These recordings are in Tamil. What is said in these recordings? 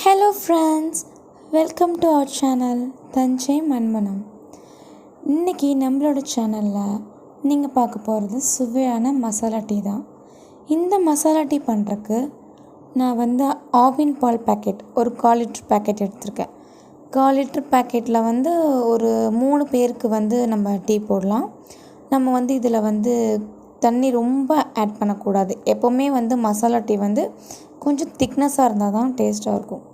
Hello friends welcome to our channel Thanjai Manmanam இன்றைக்கி நம்மளோட சேனலில் நீங்கள் பார்க்க போகிறது சுவையான மசாலா டீ தான். இந்த மசாலா டீ பண்ணுறக்கு நான் வந்து ஆவின் பால் பேக்கெட் ஒரு கால் லிட்டர் பேக்கெட் எடுத்திருக்கேன். கால் லிட்டர் பேக்கெட்டில் வந்து ஒரு மூணு பேருக்கு வந்து நம்ம டீ போடலாம். நம்ம வந்து இதில் வந்து தண்ணி ரொம்ப ஆட் பண்ணக்கூடாது. எப்போவுமே வந்து மசாலா டீ வந்து கொஞ்சம் திக்னஸாக இருந்தால் தான் டேஸ்ட்டாக இருக்கும்.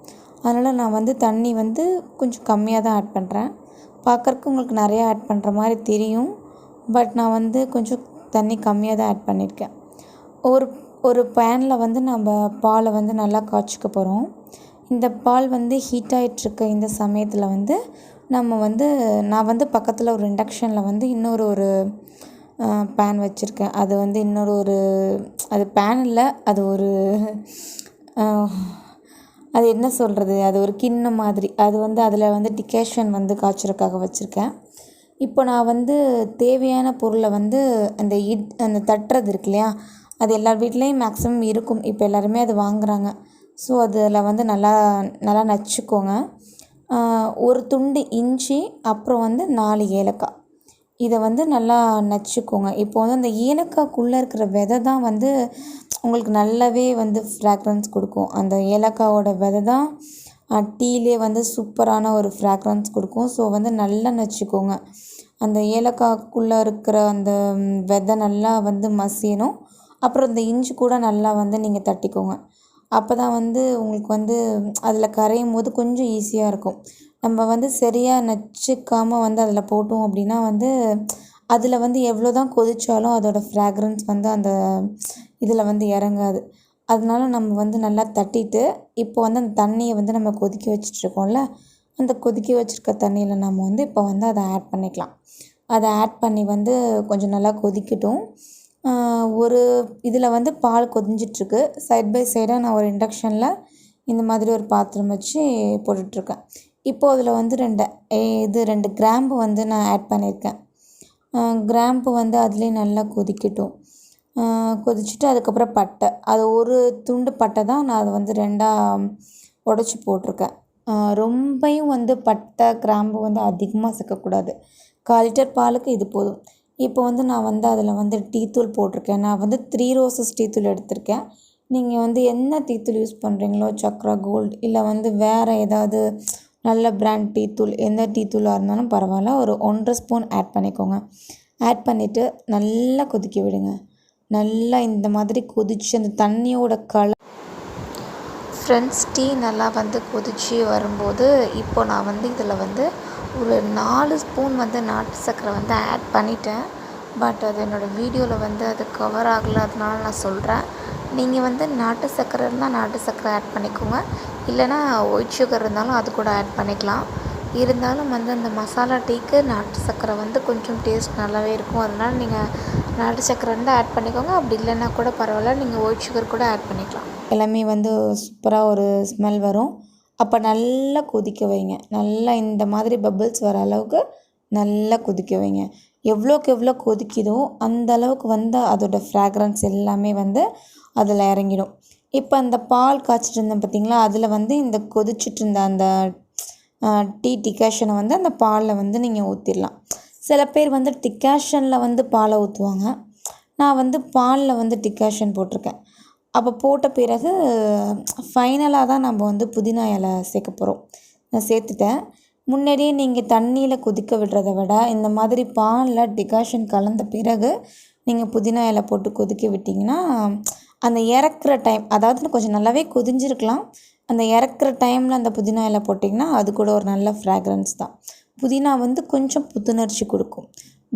அதனால் நான் வந்து தண்ணி வந்து கொஞ்சம் கம்மியாக தான் ஆட் பண்ணுறேன் பார்க்குறக்கு உங்களுக்கு நிறையா ஆட் பண்ணுற மாதிரி தெரியும். பட் நான் வந்து கொஞ்சம் தண்ணி கம்மியாக தான் ஆட் பண்ணியிருக்கேன் ஒரு ஒரு பேனில் வந்து நம்ம பாலை வந்து நல்லா காய்ச்சிக்க போகிறோம் இந்த பால் வந்து ஹீட் ஆகிட்டுருக்க இந்த சமயத்தில் வந்து நம்ம வந்து நான் வந்து பக்கத்தில் ஒரு இண்டக்ஷனில் வந்து இன்னொரு ஒரு பேன் வச்சுருக்கேன். அது வந்து இன்னொரு ஒரு அது பேன் இல்லை அது ஒரு அது என்ன சொல்கிறது அது ஒரு கிண்ணம் மாதிரி. அது வந்து அதில் வந்து டிகேஷன் வந்து காய்ச்சறதுக்காக வச்சுருக்கேன். இப்போ நான் வந்து தேவையான பொருளை வந்து அந்த இட் அந்த தட்டுறது இருக்கு இல்லையா? அது எல்லார் வீட்லேயும் மேக்ஸிமம் இருக்கும். இப்போ எல்லாருமே அது வாங்குகிறாங்க ஸோ அதில் வந்து நல்லா நல்லா நச்சுக்கோங்க. ஒரு துண்டு இஞ்சி அப்புறம் வந்து நாலு ஏலக்காய். இதை வந்து நல்லா நச்சுக்கோங்க. இப்போ வந்து அந்த ஏலக்காய்க்குள்ளே இருக்கிற விதை தான் வந்து உங்களுக்கு நல்லாவே வந்து ஃப்ராக்ரன்ஸ் கொடுக்கும். அந்த ஏலக்காவோட விதை தான் டீலே வந்து சூப்பரான ஒரு ஃப்ராக்ரன்ஸ் கொடுக்கும். ஸோ வந்து நல்லா நச்சுக்கோங்க. அந்த ஏலக்காய்க்குள்ளே இருக்கிற அந்த விதை நல்லா வந்து மசியணும். அப்புறம் இந்த இஞ்சி கூட நல்லா வந்து நீங்கள் தட்டிக்கோங்க. அப்போ தான் வந்து உங்களுக்கு வந்து அதில் கரையும் போது கொஞ்சம் ஈஸியாக இருக்கும். நம்ம வந்து சரியாக நச்சுக்காமல் வந்து அதில் போட்டோம் அப்படின்னா வந்து அதில் வந்து எவ்வளோ தான் கொதித்தாலும் அதோடய ஃப்ராக்ரன்ஸ் வந்து அந்த இதில் வந்து இறங்காது. அதனால நம்ம வந்து நல்லா தட்டிட்டு இப்போ வந்து அந்த தண்ணியை வந்து நம்ம கொதிக்க வச்சிட்ருக்கோம்ல அந்த கொதிக்க வச்சுருக்க தண்ணியில் நம்ம வந்து இப்போ வந்து அதை ஆட் பண்ணிக்கலாம். அதை ஆட் பண்ணி வந்து கொஞ்சம் நல்லா கொதிக்கட்டும். ஒரு இதில் வந்து பால் கொதிஞ்சிட்ருக்கு. சைட் பை சைடாக நான் ஒரு இண்டக்ஷனில் இந்த மாதிரி ஒரு பாத்திரம் வச்சு போட்டுட்ருக்கேன். இப்போது அதில் வந்து ரெண்டு இது ரெண்டு கிராம்பு வந்து நான் ஆட் பண்ணியிருக்கேன் கிராம்பு வந்து அதுலேயே நல்லா கொதிக்கட்டும். கொதிச்சுட்டு அதுக்கப்புறம் பட்டை. அது ஒரு துண்டு பட்டை தான் நான் அதை வந்து ரெண்டாக உடச்சி போட்டிருக்கேன். ரொம்பையும் வந்து பட்டை கிராம்பு வந்து அதிகமாக சேர்க்கக்கூடாது. கால் லிட்டர் பாலுக்கு இது போதும். இப்போ வந்து நான் வந்து அதில் வந்து டீத்தூள் போட்டிருக்கேன். நான் வந்து த்ரீ ரோசஸ் டீத்தூள் எடுத்திருக்கேன். நீங்கள் வந்து என்ன டீத்தூள் யூஸ் பண்ணுறீங்களோ சக்ரா கோல்டு இல்லை வந்து வேறு ஏதாவது நல்ல பிராண்ட் டீ தூள் எந்த டீ தூளாக இருந்தாலும் பரவாயில்ல. ஒரு ஒன்றரை ஸ்பூன் ஆட் பண்ணிக்கோங்க. ஆட் பண்ணிவிட்டு நல்லா கொதிக்க விடுங்க. நல்லா இந்த மாதிரி கொதித்து அந்த தண்ணியோட கலர் ஃப்ரெண்ட்ஸ் டீ நல்லா வந்து கொதித்து வரும்போது இப்போ நான் வந்து இதில் வந்து ஒரு நாலு ஸ்பூன் வந்து நாட்டு சர்க்கரை வந்து ஆட் பண்ணிட்டேன். பட் அது என்னோடய வீடியோவில் வந்து அது கவர் ஆகலை. அதனால நான் சொல்கிறேன் நீங்கள் வந்து நாட்டு சர்க்கரை இருந்தால் நாட்டு சர்க்கரை ஆட் பண்ணிக்கோங்க. இல்லைனா ஒயிட் சுகர் இருந்தாலும் அது கூட ஆட் பண்ணிக்கலாம். இருந்தாலும் வந்து அந்த மசாலா டீக்கு நாட்டு சர்க்கரை வந்து கொஞ்சம் டேஸ்ட் நல்லாவே இருக்கும். அதனால் நீங்கள் நாட்டு சர்க்கரை இருந்தால் ஆட் பண்ணிக்கோங்க. அப்படி இல்லைன்னா கூட பரவாயில்ல. நீங்கள் ஒயிட் சுகர் கூட ஆட் பண்ணிக்கலாம். எல்லாமே வந்து சூப்பராக ஒரு ஸ்மெல் வரும். அப்போ நல்லா கொதிக்க வைங்க. நல்லா இந்த மாதிரி பபிள்ஸ் வர அளவுக்கு நல்லா கொதிக்க வைங்க. எவ்வளோக்கு எவ்வளோ கொதிக்குதோ அந்த அளவுக்கு வந்து அதோடய ஃப்ராக்ரன்ஸ் எல்லாமே வந்து அதில் இறங்கிடும். இப்போ அந்த பால் காய்ச்சிட்டு இருந்தேன் பார்த்தீங்களா அதில் வந்து இந்த கொதிச்சிட்டு இருந்த அந்த டீ டிகாஷனை வந்து அந்த பாலில் வந்து நீங்கள் ஊற்றிடலாம் சில பேர் வந்து டிகாஷனில் வந்து பாலை ஊற்றுவாங்க நான் வந்து பாலில் வந்து டிகாஷன் போட்டிருக்கேன். அப்போ போட்ட பிறகு ஃபைனலாக தான் நம்ம வந்து புதினா இலை சேர்க்க போகிறோம் நான் சேர்த்துட்டேன். முன்னாடியே நீங்கள் தண்ணியில் கொதிக்க விடுறத விட இந்த மாதிரி பாலில் டிகாஷன் கலந்த பிறகு நீங்கள் புதினா இலை போட்டு கொதிக்க விட்டிங்கன்னா அந்த இறக்குற டைம் அதாவது கொஞ்சம் நல்லாவே கொதிஞ்சிருக்கலாம். அந்த இறக்குற டைமில் அந்த புதினா இலை போட்டிங்கன்னா அது கூட ஒரு நல்ல ஃப்ராக்ரன்ஸ் தான். புதினா வந்து கொஞ்சம் புத்துணர்ச்சி கொடுக்கும்.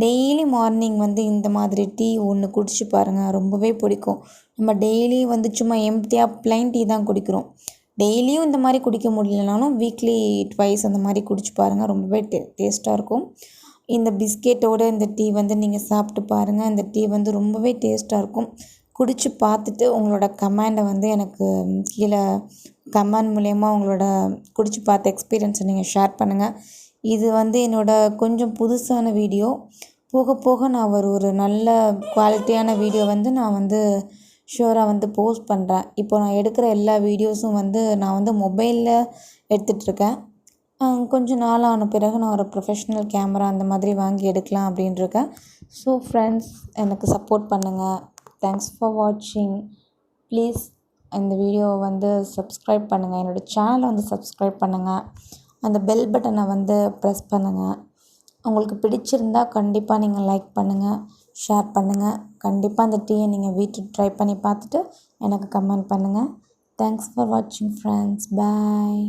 டெய்லி மார்னிங் வந்து இந்த மாதிரி டீ ஒன்று குடிச்சு பாருங்கள் ரொம்பவே பிடிக்கும். நம்ம டெய்லி வந்து சும்மா எம்டியாக ப்ளைன் டீ தான் குடிக்கிறோம். டெய்லியும் இந்த மாதிரி குடிக்க முடியலனாலும் வீக்லி ட்வைஸ் அந்த மாதிரி குடிச்சு பாருங்கள் ரொம்பவே டே டேஸ்ட்டாக இருக்கும். இந்த பிஸ்கெட்டோட இந்த டீ வந்து நீங்கள் சாப்பிட்டு பாருங்கள் இந்த டீ வந்து ரொம்பவே டேஸ்ட்டாக இருக்கும். குடித்து பார்த்துட்டு உங்களோட கமெண்டை வந்து எனக்கு கீழே கமெண்ட் மூலயமா உங்களோட குடித்து பார்த்த எக்ஸ்பீரியன்ஸை நீங்கள் ஷேர் பண்ணுங்கள் இது வந்து என்னோடய கொஞ்சம் புதுசான வீடியோ. போக போக நான் ஒரு ஒரு நல்ல குவாலிட்டியான வீடியோ வந்து நான் வந்து ஷுவராக வந்து போஸ்ட் பண்ணுறேன் இப்போ நான் எடுக்கிற எல்லா வீடியோஸும் வந்து நான் வந்து மொபைலில் எடுத்துகிட்ருக்கேன் கொஞ்சம் நாள் ஆன பிறகு நான் ஒரு ப்ரொஃபஷ்னல் கேமரா அந்த மாதிரி வாங்கி எடுக்கலாம் அப்படின்ட்டுருக்கேன் ஸோ ஃப்ரெண்ட்ஸ் எனக்கு சப்போர்ட் பண்ணுங்கள் தேங்க்ஸ் ஃபார் வாட்சிங் ப்ளீஸ் இந்த வீடியோவை வந்து சப்ஸ்கிரைப் பண்ணுங்கள் என்னோடய சேனலை வந்து சப்ஸ்கிரைப் பண்ணுங்கள் அந்த பெல் பட்டனை வந்து ப்ரெஸ் பண்ணுங்கள் உங்களுக்கு பிடிச்சிருந்தா கண்டிப்பாக நீங்கள் லைக் பண்ணுங்கள் ஷேர் பண்ணுங்கள் கண்டிப்பாக அந்த டீயை நீங்கள் வீட்டுக்கு ட்ரை பண்ணி பார்த்துட்டு எனக்கு கமெண்ட் பண்ணுங்கள் தேங்க்ஸ் ஃபார் வாட்சிங் ஃப்ரெண்ட்ஸ் பாய்